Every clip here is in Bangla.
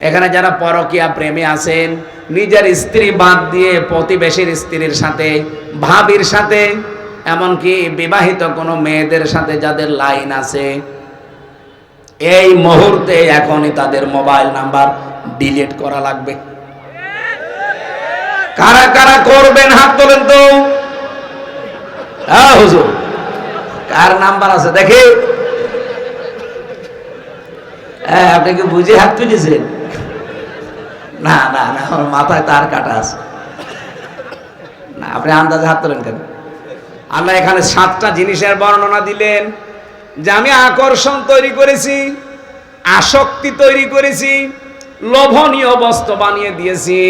এখানে যারা পরকিয়া প্রেমে আছেন, নিজের স্ত্রী বাদ দিয়ে প্রতিবেশীর স্ত্রীর সাথে, ভাবির সাথে, এমনকি বিবাহিত কোনো মেয়েদের সাথে যাদের লাইন আছে, এই মুহূর্তে এখনই তাদের মোবাইল নাম্বার ডিলিট করা লাগবে। কারা কারা করবেন? হাত তোলেন তো। হ্যাঁ হুজুর। কার নাম্বার আছে? দেখি। হ্যাঁ আপনি কি বুঝে হাত তুলেছেন? না না না, আমার মাথায় তার কাটা আছে। না, আপনি আন্দাজে হাত তোলেন কেন? আল্লাহ এখানে সাতটা জিনিসের বর্ণনা দিলেন যে আমি আকর্ষণ তৈরি করেছি, আসক্তি তৈরি করেছি, লোভনীয় বস্তু বানিয়ে দিয়েছি।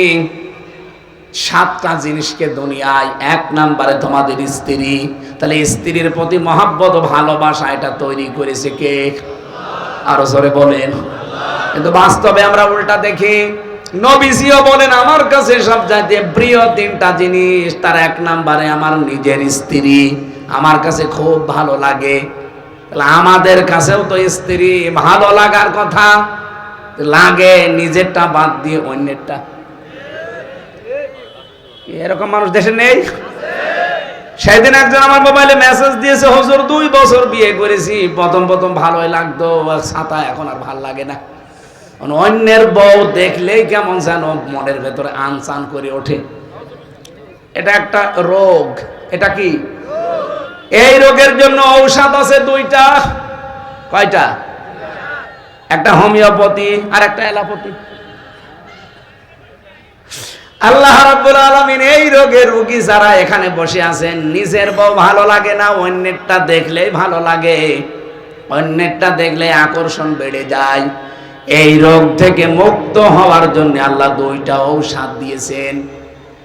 সাতটা জিনিসকে দুনিয়ায় এক নাম্বারে তোমাদের স্ত্রী। তাহলে স্ত্রীর প্রতি মহাব্বত ভালোবাসা এটা তৈরি করেছে কে? আরও জোরে বলেন। কিন্তু বাস্তবে আমরা উল্টা দেখি নবীজিও বলেন, আমার কাছে সব চাইতে প্রিয় তিনটা জিনিস, তার এক নাম্বারে আমার নিজের স্ত্রী। আমার কাছে খুব ভালো লাগে। আমাদের কাছেও তো স্ত্রী, ভালো লাগার কথা। লাগে, নিজেরটা বাদ দিয়ে অন্যেরটা। এরকম মানুষ দেশে নেই? সেদিন একজন আমার মোবাইলে মেসেজ দিয়েছে, হুজুর, দুই বছর বিয়ে করেছি। প্রথম প্রথম ভালোই লাগতো ছাতা এখন আর ভালো লাগে না। অন্যের বউ দেখলেই কেমন যেন মনের ভেতরে আনসান করে ওঠে। এটা একটা রোগ। এটা কি? এই রোগের জন্য ঔষধ আছে দুইটা। কয়টা? একটা হোমিওপ্যাথি আর একটা অ্যালোপ্যাথি। আল্লাহ রাব্বুল আলামিন এই রোগের রোগী যারা এখানে বসে আছেন, নিজের বউ ভালো লাগে না, অন্যেরটা দেখলেই ভালো লাগে। অন্যেরটা দেখলে আকর্ষণ বেড়ে যায়। এই রোগ থেকে মুক্ত হওয়ার জন্য আল্লাহ দুইটা ঔষধ দিয়েছেন।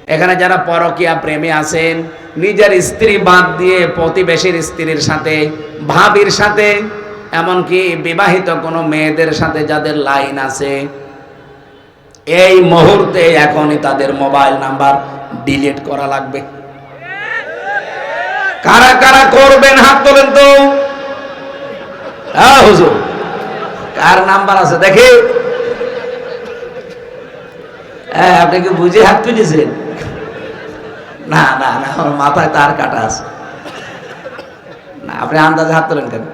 এখানে যারা পরকিয়া প্রেমে আছেন, নিজের স্ত্রী বাদ দিয়ে প্রতিবেশীর স্ত্রীর সাথে, ভাবির সাথে, এমনকি বিবাহিত কোনো মেয়েদের সাথে যাদের লাইন আছে, এই মুহূর্তে এখনই তাদের মোবাইল নাম্বার ডিলিট করা লাগবে। কারা কারা করবেন হাত তোলেন তো? হ্যাঁ হুজুর। কার নাম্বার আছে? দেখি। হ্যাঁ আপনি কি বুঝে হাত তুলেছেন? না না না, আমার মাথায় তার কাটা আছে। না, আপনি আন্দাজে হাত তোলেন কেন?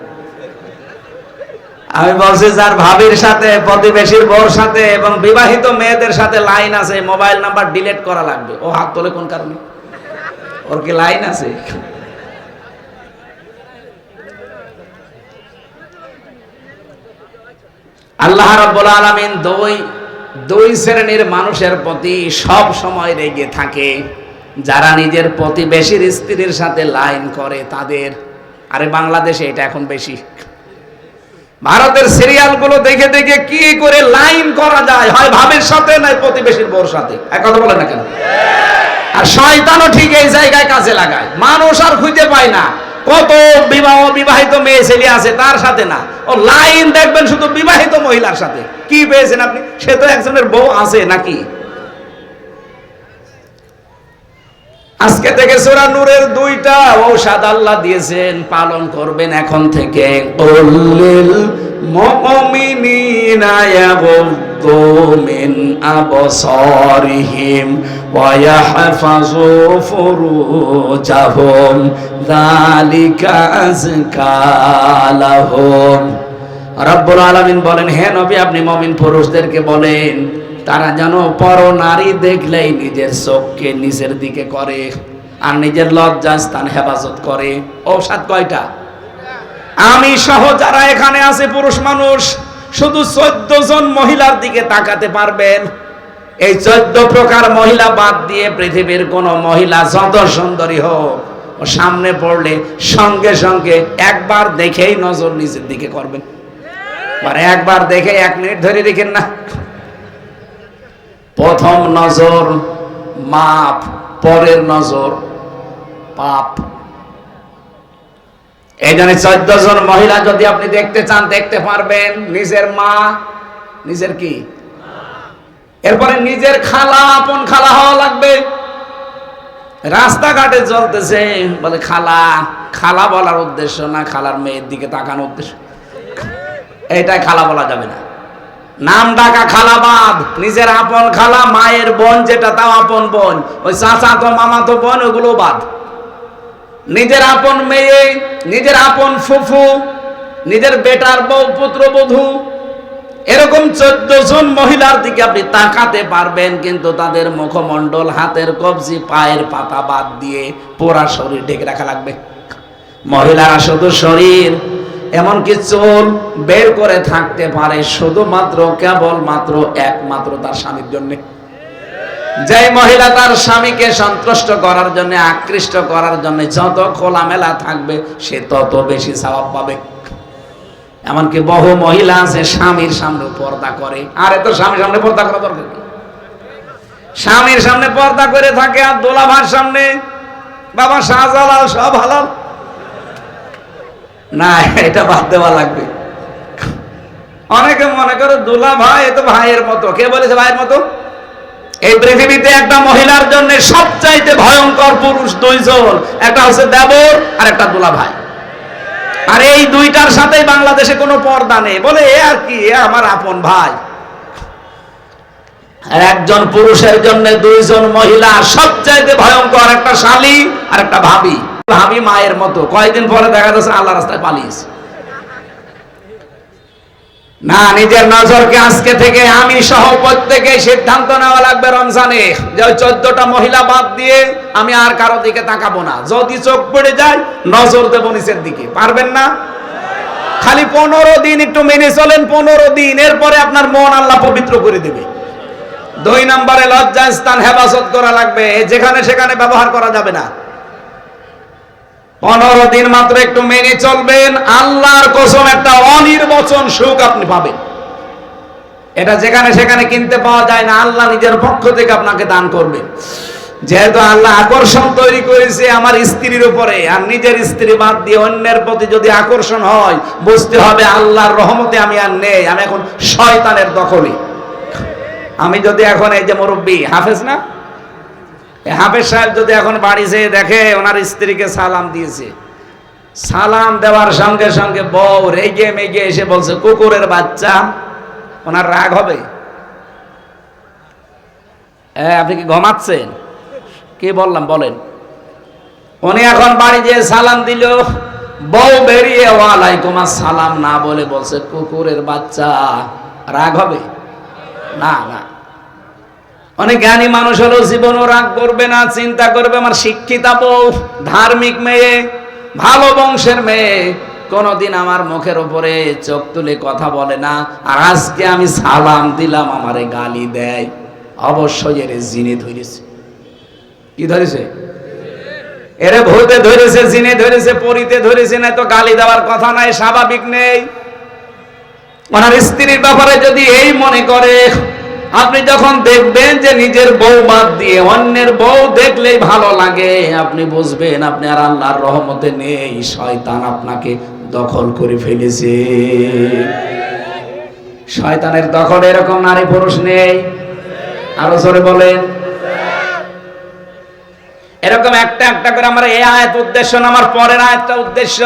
আমি বলছি, যার ভাবির সাথে, প্রতিবেশীর বউর সাথে এবং বিবাহিত মেয়েদের সাথে লাইন আছে, মোবাইল নাম্বার ডিলিট করা লাগবে। ও হাত তোলে কোন কারণে? ওর কি লাইন আছে? আল্লাহ রাব্বুল আলামিন দুই দুই শ্রেণির মানুষের প্রতি সব সময় রেগে থাকে। যারা নিজের প্রতিবেশীর স্ত্রীর সাথে লাইন করে তাদের। আরে বাংলাদেশে এটা এখন বেশি। ভারতের সিরিয়ালগুলো দেখে দেখে কি করে লাইন করা যায়? হয় ভাবের সাথে নয় প্রতিবেশীর বউর সাথে? এক কথা বলে না কেন? আর শয়তানও ঠিক এই জায়গায় কাজে লাগায়। মানুষ আর খুঁজে পায় না। কত বিবাহ বিবাহিত মেয়ে ছেলে আছে তার সাথে না। ও লাইন দেখবেন শুধু বিবাহিত মহিলার সাথে। কি পেয়েছেন আপনি? সে তো একজনের বউ আছে নাকি? আজকে থেকে সূরা নূরের দুইটা ঔষধ আল্লাহ দিয়েছেন, পালন করবেন এখন থেকে। আবসারিহিম। ইয়াহফাযু ফুরুজাহুম যালিকা আযকা লাহুম রব্বুল আলামিন বলেন, হে নবী, আপনি মুমিন পুরুষদেরকে বলেন, তারা যেন পর নারী দেখলেই নিজের চোখকে নিচের দিকে করে, আর নিজের লজ্জা স্থান হেফাজত করে। ঔষধ কয়টা? আমি সহ যারা এখানে আছে পুরুষ মানুষ, শুধু চোদ্দ জন মহিলার দিকে তাকাতে পারবেন। এই চোদ্দ প্রকার মহিলা বাদ দিয়ে পৃথিবীর কোন মহিলা যত সুন্দরী হোক সামনে পড়লে সঙ্গে সঙ্গে একবার দেখেই নজর নিজের দিকে করবেন। মানে একবার দেখে এক মিনিট ধরে রেখেন না। প্রথম নজর মাপ, পরের নজর পাপ। এই জন্য চোদ্দ জন মহিলা যদি আপনি দেখতে চান, দেখতে পারবেন নিজের মা, নিজের কি? এরপরে নিজের খালা, আপন খালা হওয়া লাগবে। রাস্তাঘাটে চলতেছে, বলে, খালা খালা বলার উদ্দেশ্য না, খালার মেয়ের দিকে তাকানোর উদ্দেশ্য। এইটাই খালা বলা যাবে না। নাম ডাকা খালা বাদ, নিজের আপন খালা, মায়ের বোন যেটা, তাও আপন বোন। ওই চাচা তো, মামা তো, বোন, ওগুলো বাদ। নিজের আপন মেয়ে, নিজের আপন ফুফু, নিজের বেটার বউ, পুত্রবধূ এরকম চোদ্দ জন মহিলার দিকে আপনি তাকাতে পারবেন, কিন্তু তাদের মুখমণ্ডল, হাতের কবজি, পায়ের পাতা বাদ দিয়ে পোড়া শরীর ঢেকে রাখা লাগবে। মহিলারা শুধু শরীর, এমনকি চুল বের করে থাকতে পারে, শুধুমাত্র কেবল মাত্র একমাত্র তার স্বামীর জন্য। যে মহিলা তার স্বামীকে সন্তুষ্ট করার জন্য, আকৃষ্ট করার জন্য যত খোলামেলা থাকবে, সে তত বেশি স্বভাব পাবে। এমনকি বহু মহিলা আছে, স্বামীর সামনে পর্দা করে। আর এত স্বামীর সামনে পর্দা করা দরকার স্বামীর সামনে পর্দা করে থাকে আর দোলাভার সামনে। বাবা শাহজালাল, সব হালাল। না, এটা বাদ দেওয়া লাগবে। অনেকে মনে করে দুলা ভাই তো ভাইয়ের মতো। কে বলেছে ভাইয়ের মতো? এই পৃথিবীতে একটা মহিলার জন্য সবচাইতে ভয়ঙ্কর পুরুষ দুইজন। একটা হচ্ছে দেবর আর একটা দুলা ভাই। আর এই দুইটার সাথেই বাংলাদেশে কোনো পর্দা নেই। বলে, এ আর কি? আমার আপন ভাই। আর একজন পুরুষের জন্য দুইজন মহিলা সবচাইতে ভয়ঙ্কর, একটা শালী আর একটা ভাবি। ভাবি মায়ের মতো। কয়েকদিন পরে দেখা যাচ্ছে আল্লাহ রাস্তায় পালিয়েছে। না, নিজের নজরকে আজকে থেকে আমি সহ প্রত্যেকে সিদ্ধান্ত নেওয়া লাগবে রমজানে। যে চোদ্দটা মহিলা বাদ দিয়ে আমি আর কারও দিকে তাকাবো না। যদি চোখ পড়ে যায়, নজর দেবো নিচের দিকে। পারবেন না? খালি পনেরো দিন একটু মেনে চলেন, পনেরো দিন। এরপরে আপনার মন আল্লাহ পবিত্র করে দেবে। দুই নম্বরে লজ্জা স্থান হেফাজত করা লাগবে। যেখানে সেখানে ব্যবহার করা যাবে না। পনেরো দিন মাত্র একটু মেনে চলবেন। আল্লাহর কসম, একটা অনির্বচন সুখ আপনি পাবেন। এটা যেখানে সেখানে কিনতে পাওয়া যায় না, আল্লাহ নিজের পক্ষ থেকে আপনাকে দান করবেন যেহেতু আল্লাহ আকর্ষণ তৈরি করেছে আমার স্ত্রীর উপরে, আর নিজের স্ত্রী বাদ দিয়ে অন্যের প্রতি যদি আকর্ষণ হয়, বুঝতে হবে আল্লাহর রহমতে আমি আর নেই, আমি এখন শয়তানের দখলে। আমি যদি এখন এই যে মুরব্বী, হাফেজ না? হাফেজ সাহেব যদি এখন বাড়ি যেয়ে দেখে ওনার স্ত্রীকে সালাম দিয়েছে। সালাম দেওয়ার সঙ্গে সঙ্গে বউ রেগে মেগে এসে বলছে কুকুরের বাচ্চা ওনার রাগ হবে? এ, আপনি কি ঘুমাচ্ছেন? কি বললাম বলেন। উনি এখন বাড়ি যেয়ে সালাম দিল বউ বেরিয়ে ওয়ালাইকুম সালাম না বলে বলছে কুকুরের বাচ্চা রাগ হবে? না না। অনেক জ্ঞানী মানুষ হলো, জীবনও রাগ করবে না, চিন্তা করবে, আমার শিক্ষিতা বউ, ধার্মিক মেয়ে, ভালো বংশের মেয়ে, কোনদিন আমার মুখের উপরে চোখ তুলে কথা বলে না, আর আজকে আমি সালাম দিলাম, আমারে গালি দেয়। অবশ্যই এর জিনে ধরেছে। কি ধরেছে? এরে ভূতে ধরেছে, জিনে ধরেছে, পরিতে ধরেছে না তো গালি দেওয়ার কথা নাই, স্বাভাবিক নেই। ওনার স্ত্রীর ব্যাপারে যদি এই মনে করে আপনি যখন দেখবেন যে নিজের বউ বাদ দিয়ে অন্যের বউ দেখলেই ভালো লাগে, আপনি বুঝবেন আপনি আর আল্লাহর রহমতে নেই, শয়তান আপনাকে দখল করে ফেলেছে। শয়তানের দখল এরকম নারী পুরুষ নেই। আরও জোরে বলেন। এরকম একটা একটা করে আমার এই আয়াত উদ্দেশ্য না, আমার পরের আয়াতটা উদ্দেশ্য।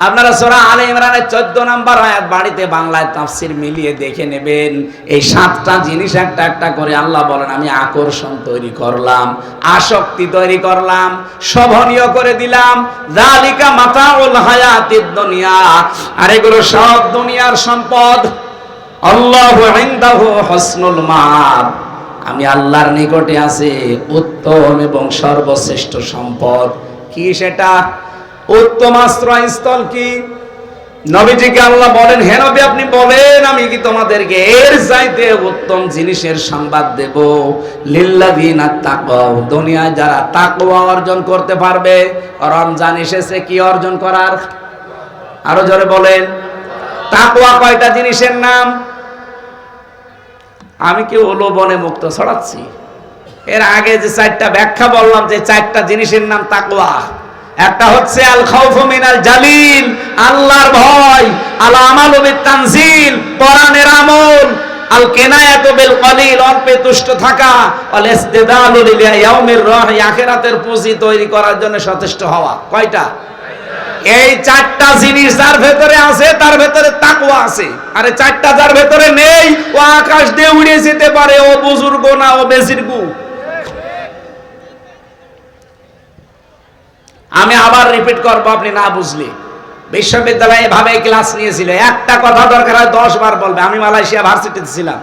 আপনারা সোরা আলে ইমরানের চোদ্দ নাম্বার আয়াত বাড়িতে বাংলায় তাফসির মিলিয়ে দেখে নেবেন। এই সাতটা জিনিস একটা একটা করে আল্লাহ বলেন, আমি আকর্ষণ তৈরি করলাম, আসক্তি তৈরি করলাম, শোভনীয় করে দিলাম। জালিকা মাতাউল হায়াতিদ দুনিয়া। আর এগুলো সব দুনিয়ার সম্পদ। আল্লাহু হসনুল মাআব আমি আল্লাহর নিকটে আছে, উত্তম এবং সর্বশ্রেষ্ঠ সম্পদ। কি সেটা? উত্তম আশ্রয়স্থল কি? নবীজিকে আল্লাহ বলেন, হে নবী, আপনি বলেন, আমি কি তোমাদেরকে এর চাইতে উত্তম জিনিসের সংবাদ দেব? লিল্লাযিনা তাকাও দুনিয়ায় যারা তাকওয়া অর্জন করতে পারবে, রমজান এসেছে, কি অর্জন করার? আরও জোরে বলেন, তাকওয়া কয়টা জিনিসের নাম? আমি কি ওলো বনে মুক্ত ছড়াচ্ছি? এর আগে যে চারটা ব্যাখ্যা বললাম, যে চারটা জিনিসের নাম তাকওয়া। একটা হচ্ছে আল খাউফু মিনাল জালিল, আল্লাহর ভয়, আল আমালু বিত তানজিল কোরআনের আমল, আল কেনায়াতু বিল কলিল, অল্পে তুষ্ট থাকা আল ইসতিদালু লিল ইয়াউমির রাহ আখিরাতের পুঁজি তৈরি করার জন্য সচেষ্ট হওয়া। কয়টা? এই চারটা জিনিস যার ভেতরে আছে, তার ভেতরে তাকওয়া আছে। আরে চারটা যার ভেতরে নেই, ও আকাশ দিয়ে উড়ে যেতে পারে, ও বুজুর্গ না, ও বেজির্গ। আমি আবার রিপিট করব, আপনি না বুঝলে। বিশ্ববিদ্যালয়ে এভাবে ক্লাস নিয়েছিল। একটা কথা দরকার হয়, দশ বার বলবে। আমি মালয়েশিয়া ভার্সিটিতে ছিলাম।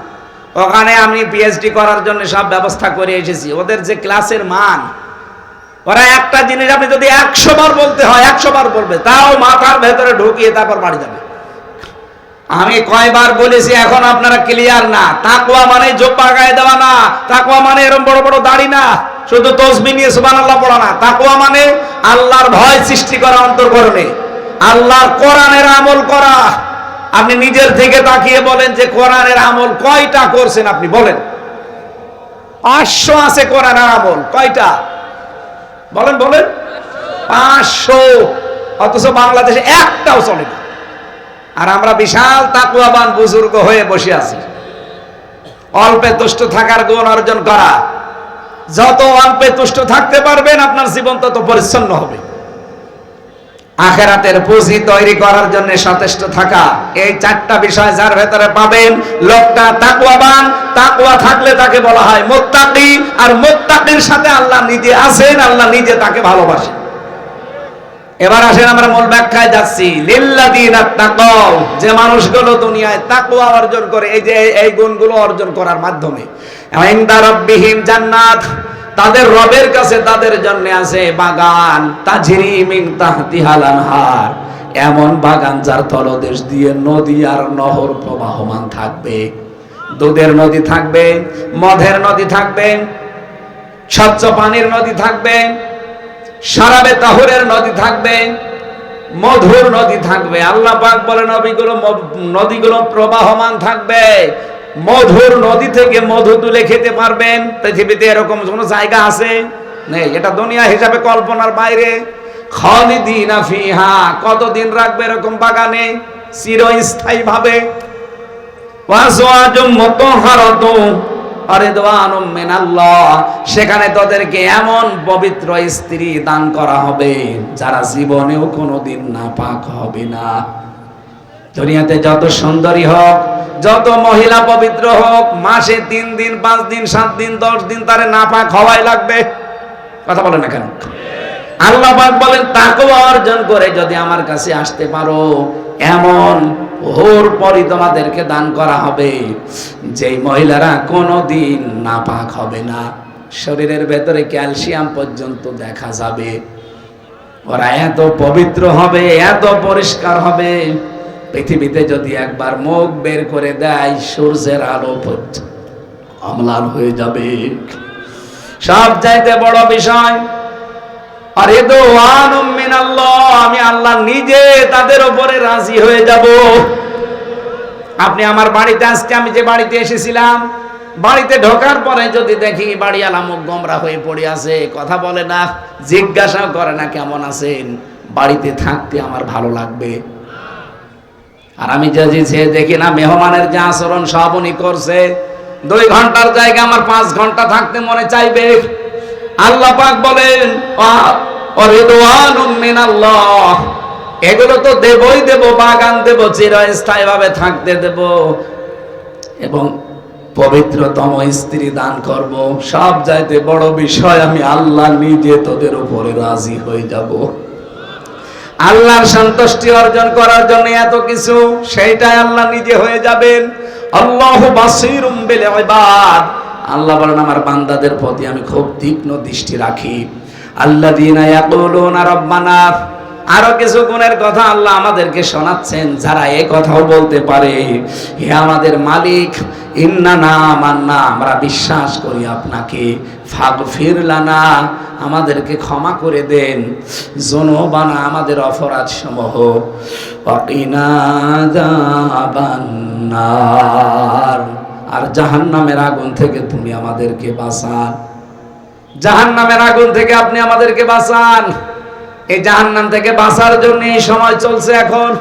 ওখানে আমি পিএইচডি করার জন্য সব ব্যবস্থা করে এসেছি। ওদের যে ক্লাসের মান, ওরা একটা জিনিস আপনি যদি একশো বার বলতে হয়, একশো বার বলবে, তাও মাথার ভেতরে ঢুকিয়ে তারপর বাড়ি যাবে। আমি কয়বার বলেছি, এখন আপনারা ক্লিয়ার না। তাকুয়া মানে জোপা গায়ে দেওয়া না। তাকুয়া মানে এরকম বড় বড় দাড়ি না। শুধু তসবি নিয়ে সুবান আল্লাহ পড়া না তাকুয়া মানে আল্লাহর ভয় সৃষ্টি করা অন্তর্করণে। আল্লাহর কোরআনের আমল করা। আপনি নিজের থেকে তাকিয়ে বলেন যে কোরআনের আমল কয়টা করছেন আপনি বলেন। পাঁচশো আছে কোরআনের আমল, কয়টা? বলেন বলেন। পাঁচশো। অথচ বাংলাদেশে একটাও চলে না। আর আমরা বিশাল তাকুয়াবান বুজুর্গ হয়ে বসে আছি। অল্পে দুষ্ট থাকার গুণ অর্জন করা। যত অল্পে তুষ্ট থাকতে পারবেন, আপনার জীবন তত পরিচ্ছন্ন হবে। আখেরাতের পুঁজি তৈরি করার জন্য সচেষ্ট থাকা এই চারটা বিষয় যার ভেতরে পাবেন লোকটা তাকুয়াবান তাকুয়া থাকলে তাকে বলা হয় মোত্তাকি, আর মোত্তাকির সাথে আল্লাহ নিজে আছেন, আল্লাহ নিজে তাকে ভালোবাসেন। এবার আসেন আমরা মূল ব্যাখ্যায় যাচ্ছি। যে মানুষগুলো দুনিয়ায় তাকওয়া অর্জন করে, এই যে এই গুণগুলো অর্জন করার মাধ্যমে। জান্নাত, তাদের রবের কাছে তাদের জন্য আছে বাগান, তাজরি মিন তাহতিহাল আনহার। এমন বাগান যার তলদেশ দিয়ে নদী আর নহর প্রবাহমান থাকবে। দুধের নদী থাকবে মধের নদী থাকবে, স্বচ্ছ পানির নদী থাকবে সারাবে তাহুরের নদী থাকবে, মধুর নদী থাকবে। আল্লাহ পাক বলে নদীগুলো নদীগুলো প্রবাহমান থাকবে। মধুর নদী থেকে মধু তুলে খেতে পারবেন। পৃথিবীতে এরকম কোনো জায়গা আছে? নেই। এটা দুনিয়া হিসাবে কল্পনার বাইরে। খালিদিনা ফিহা, কতদিন রাখবে এরকম বাগানে? চিরস্থায়ী ভাবে ওয়াজওয়াজুম সেখানে তাদেরকে এমন পবিত্র স্ত্রী দান করা হবে যারা জীবনেও কোনোদিন নাপাক হবে না। দুনিয়াতে যত সুন্দরী হোক, যত মহিলা পবিত্র হোক, মাসে তিন দিন, পাঁচ দিন, সাত দিন, দশ দিন তারে নাপাক হওয়াই লাগবে। কথা বলে না কেন? আল্লাহ পাক বলেন তাকেও অর্জন করে যদি আমার কাছে আসতে পারো, এমন ওর পরই তোমাদেরকে দান করা হবে। যেই মহিলারা কোনোদিন নাপাক হবে না। শরীরের ভেতরে ক্যালসিয়াম পর্যন্ত দেখা যাবে। ওরা এত পবিত্র হবে, এত পরিষ্কার হবে। পৃথিবীতে যদি একবার মুখ বের করে দেয়, সূর্যের আলো অম্লান হয়ে যাবে। সব চাইতে বড় বিষয় আর আমি আল্লাহ নিজে তাদের উপরে রাজি হয়ে যাব। আপনি আমার বাড়িতে, আজকে আমি যে বাড়িতে এসেছিলাম, বাড়িতে ঢোকার পরে যদি দেখি বাড়িওয়ালা মুখ গমরা হয়ে পড়ে আছে, কথা বলে না, জিজ্ঞাসাও করে না কেমন আছেন, বাড়িতে থাকতে আমার ভালো লাগবে। আর আমি যদি যে দেখি না, মেহমানের যে আচরণ সব উনি করছে, দুই ঘণ্টার জায়গা আমার পাঁচ ঘণ্টা থাকতে মনে চাইবে। আল্লাহ পাক বলেন আল্লাহ এগুলো তো দেবই দেব, বাগান দেব চিরস্থায়ী ভাবে থাকতে দেব। এবং পবিত্রতম স্ত্রী দান করব। সব যাইতে বড় বিষয়, আমি আল্লাহ নিজে তোদের উপরে রাজি হয়ে যাব। আল্লাহর সন্তুষ্টি অর্জন করার জন্য এত কিছু, সেইটাই আল্লাহ নিজে হয়ে যাবেন। আল্লাহ বাসিরুম বিল ইবাদ। আল্লাহ বলেন, আমার বান্দাদের প্রতি আমি খুব তীক্ষ্ণ দৃষ্টি রাখি। আল্লাহ ইয়াকুলুনা রাব্বানা আরও কিছু গুণের কথা আল্লাহ আমাদেরকে শোনাচ্ছেন, যারা এ কথাও বলতে পারে, হে আমাদের মালিক, ইন্না না মান্না, আমরা বিশ্বাস করি আপনাকে। ফাগ ফিরলানা আমাদেরকে ক্ষমা করে দেন। জনবানা আমাদের অপরাধ সমূহ আর জাহান নামের আগুন থেকে তুমি আমাদেরকে বাঁচান। জাহান নামের আগুন থেকে আপনি আমাদেরকে বাঁচান। এই জাহান্নাম থেকে বাঁচার জন্য এই সময় চলছে এখন।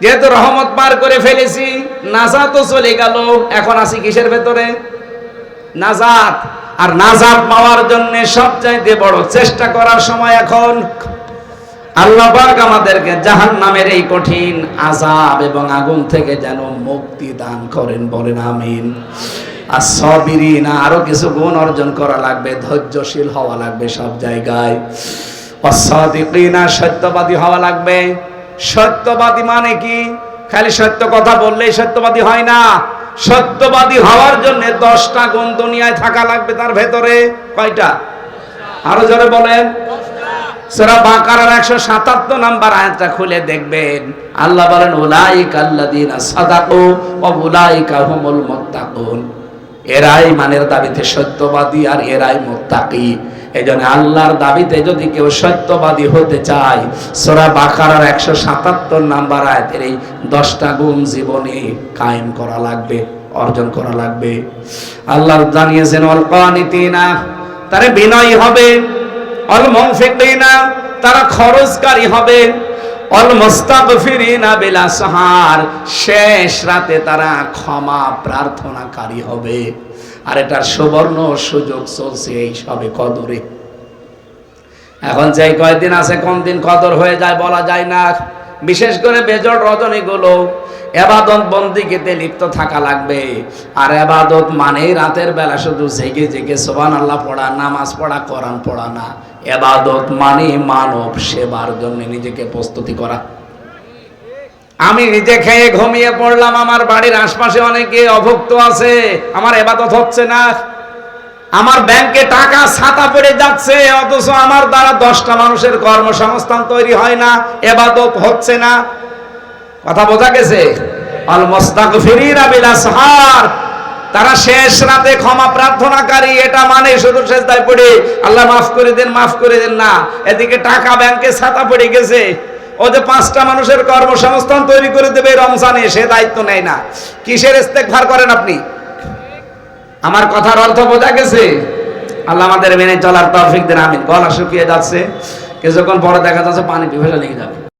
যেহেতু রহমত পার করে ফেলেছি, নাজাত তো চলে গেল। এখন আছি কিসের ভেতরে? নাজাত। আর নাজাত পাওয়ার জন্য সবচাইতে বড় চেষ্টা করার সময় এখন। আল্লাহ পাক আমাদেরকে জাহান নামের এই কঠিন আজাব এবং আগুন থেকে যেন মুক্তি দান করেন, বলেন আমিন। আর সবিরিনা, আরও কিছু গুণ অর্জন করা লাগবে, ধৈর্যশীল হওয়া লাগবে সব জায়গায়। অসাদিকিনা সত্যবাদী হওয়া লাগবে। সত্যবাদী মানে কি? খালি সত্য কথা বললেই সত্যবাদী হয় না। সত্যবাদী হওয়ার জন্য দশটা গুণ দুনিয়ায় থাকা লাগবে তার ভেতরে। কয়টা? আরও জোরে বলেন। সূরা বাকারার 177 নাম্বার আয়াতটা খুলে দেখবেন। আল্লাহ বলেন, উলাইকা হুমুল মুত্তাকুন। এরাই মানের দাবিতে সত্যবাদী আর এরাই মুত্তাকি। এজন্য আল্লাহর দাবিতে যদি কেউ সত্যবাদী হতে চায়, সূরা বাকারার 177 নাম্বার আয়াতের এই 10টা গুণ জীবনে কায়েম করা লাগবে, অর্জন করা লাগবে। আল্লাহ জানিয়েছেন কানিতিনা। তারে বিনয়ী হবে। তারা খরচকারী হবে। বিলা সাহার, শেষ রাতে তারা ক্ষমা প্রার্থনাকারী হবে। আর এটার সুবর্ণ সুযোগ চলছে এই সবে কদরে। এখন যে কয়দিন আছে, কোন দিন কদর হয়ে যায় বলা যায় না। বিশেষ করে বেজর রজনীগুলো এবাদত বন্দিকেতে লিপ্ত থাকা লাগবে। আর এবাদত মানে রাতের বেলা শুধু জেগে জেগে সোবান আল্লাহ পড়া, নামাজ পড়া, কোরআন পড়া না। এবাদত মানে মানব সেবার জন্য নিজেকে প্রস্তুতি করা। আমি নিজে খেয়ে ঘুমিয়ে পড়লাম, আমার বাড়ির আশপাশে অনেকে অভুক্ত আছে, আমার এবাদত হচ্ছে না। আমার ব্যাংকে টাকা ছাতা পড়ে যাচ্ছে, অথচ আমার দ্বারা দশটা মানুষের কর্মসংস্থান তৈরি হয় না, এবাদত হচ্ছে না। কথা বোঝা গেছে? অল মুস্তাগফিরিনা তারা শেষ রাতে ক্ষমা প্রার্থনাকারী, এটা মানে শুধু সেজদায় পড়ে। আল্লাহ মাফ করে দেন, মাফ করে দেন না। এদিকে টাকা ব্যাংকে ছাতা পড়ে গেছে। ও যে পাঁচটা মানুষের কর্মসংস্থান তৈরি করে দেবে রমজানে, সে দায়িত্ব নেয় না। কিসের ইস্তেগফার করেন আপনি? আমার কথার অর্থ বোঝা গেছে? আল্লাহ আমাদের মেনে চলার তৌফিক দেন, আমিন। গলা শুকিয়ে যাচ্ছে। কিছুক্ষণ পরে দেখা যাচ্ছে পানি পিপাসা লেগে যাবে।